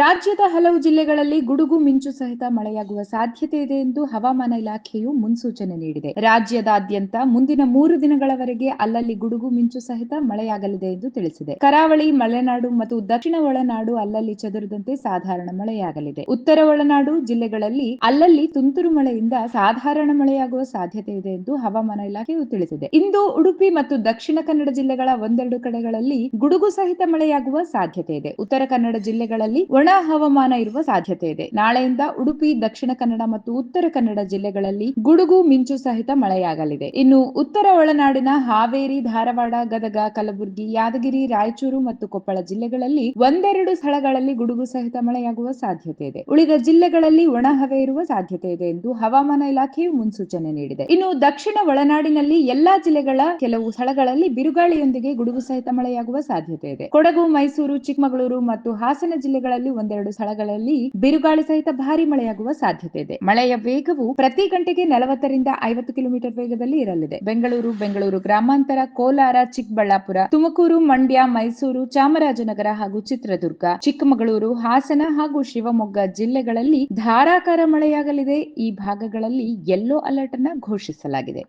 ರಾಜ್ಯದ ಹಲವು ಜಿಲ್ಲೆಗಳಲ್ಲಿ ಗುಡುಗು ಮಿಂಚು ಸಹಿತ ಮಳೆಯಾಗುವ ಸಾಧ್ಯತೆ ಇದೆ ಎಂದು ಹವಾಮಾನ ಇಲಾಖೆಯು ಮುನ್ಸೂಚನೆ ನೀಡಿದೆ. ರಾಜ್ಯದಾದ್ಯಂತ ಮುಂದಿನ ಮೂರು ದಿನಗಳವರೆಗೆ ಅಲ್ಲಲ್ಲಿ ಗುಡುಗು ಮಿಂಚು ಸಹಿತ ಮಳೆಯಾಗಲಿದೆ ಎಂದು ತಿಳಿಸಿದೆ. ಕರಾವಳಿ, ಮಲೆನಾಡು ಮತ್ತು ದಕ್ಷಿಣ ಒಳನಾಡು ಅಲ್ಲಲ್ಲಿ ಚದುರಿದಂತೆ ಸಾಧಾರಣ ಮಳೆಯಾಗಲಿದೆ. ಉತ್ತರ ಒಳನಾಡು ಜಿಲ್ಲೆಗಳಲ್ಲಿ ಅಲ್ಲಲ್ಲಿ ತುಂತುರು ಮಳೆಯಿಂದ ಸಾಧಾರಣ ಮಳೆಯಾಗುವ ಸಾಧ್ಯತೆ ಇದೆ ಎಂದು ಹವಾಮಾನ ಇಲಾಖೆಯು ತಿಳಿಸಿದೆ. ಇಂದು ಉಡುಪಿ ಮತ್ತು ದಕ್ಷಿಣ ಕನ್ನಡ ಜಿಲ್ಲೆಗಳ ಒಂದೆರಡು ಕಡೆಗಳಲ್ಲಿ ಗುಡುಗು ಸಹಿತ ಮಳೆಯಾಗುವ ಸಾಧ್ಯತೆ ಇದೆ. ಉತ್ತರ ಕನ್ನಡ ಜಿಲ್ಲೆಗಳಲ್ಲಿ ಒಣ ಹವಾಮಾನ ಇರುವ ಸಾಧ್ಯತೆ ಇದೆ. ನಾಳೆಯಿಂದ ಉಡುಪಿ, ದಕ್ಷಿಣ ಕನ್ನಡ ಮತ್ತು ಉತ್ತರ ಕನ್ನಡ ಜಿಲ್ಲೆಗಳಲ್ಲಿ ಗುಡುಗು, ಮಿಂಚು ಸಹಿತ ಮಳೆಯಾಗಲಿದೆ. ಇನ್ನು ಉತ್ತರ ಒಳನಾಡಿನ ಹಾವೇರಿ, ಧಾರವಾಡ, ಗದಗ, ಕಲಬುರಗಿ, ಯಾದಗಿರಿ, ರಾಯಚೂರು ಮತ್ತು ಕೊಪ್ಪಳ ಜಿಲ್ಲೆಗಳಲ್ಲಿ ಒಂದೆರಡು ಸ್ಥಳಗಳಲ್ಲಿ ಗುಡುಗು ಸಹಿತ ಮಳೆಯಾಗುವ ಸಾಧ್ಯತೆ ಇದೆ. ಉಳಿದ ಜಿಲ್ಲೆಗಳಲ್ಲಿ ಒಣ ಹವೆ ಇರುವ ಸಾಧ್ಯತೆ ಇದೆ ಎಂದು ಹವಾಮಾನ ಇಲಾಖೆಯು ಮುನ್ಸೂಚನೆ ನೀಡಿದೆ. ಇನ್ನು ದಕ್ಷಿಣ ಒಳನಾಡಿನಲ್ಲಿ ಎಲ್ಲಾ ಜಿಲ್ಲೆಗಳ ಕೆಲವು ಸ್ಥಳಗಳಲ್ಲಿ ಬಿರುಗಾಳಿಯೊಂದಿಗೆ ಗುಡುಗು ಸಹಿತ ಮಳೆಯಾಗುವ ಸಾಧ್ಯತೆ ಇದೆ. ಕೊಡಗು, ಮೈಸೂರು, ಚಿಕ್ಕಮಗಳೂರು ಮತ್ತು ಹಾಸನ ಜಿಲ್ಲೆಗಳಲ್ಲಿ ಒಂದೆರಡು ಸ್ಥಳಗಳಲ್ಲಿ ಬಿರುಗಾಳಿ ಸಹಿತ ಭಾರಿ ಮಳೆಯಾಗುವ ಸಾಧ್ಯತೆ ಇದೆ. ಮಳೆಯ ವೇಗವು ಪ್ರತಿ ಗಂಟೆಗೆ ನಲವತ್ತರಿಂದ ಐವತ್ತು ಕಿಲೋಮೀಟರ್ ವೇಗದಲ್ಲಿ ಇರಲಿದೆ. ಬೆಂಗಳೂರು ಬೆಂಗಳೂರು ಗ್ರಾಮಾಂತರ, ಕೋಲಾರ, ಚಿಕ್ಕಬಳ್ಳಾಪುರ, ತುಮಕೂರು, ಮಂಡ್ಯ, ಮೈಸೂರು, ಚಾಮರಾಜನಗರ ಹಾಗೂ ಚಿತ್ರದುರ್ಗ, ಚಿಕ್ಕಮಗಳೂರು, ಹಾಸನ ಹಾಗೂ ಶಿವಮೊಗ್ಗ ಜಿಲ್ಲೆಗಳಲ್ಲಿ ಧಾರಾಕಾರ ಮಳೆಯಾಗಲಿದೆ. ಈ ಭಾಗಗಳಲ್ಲಿ ಯೆಲ್ಲೋ ಅಲರ್ಟ್ ಅನ್ನ ಘೋಷಿಸಲಾಗಿದೆ.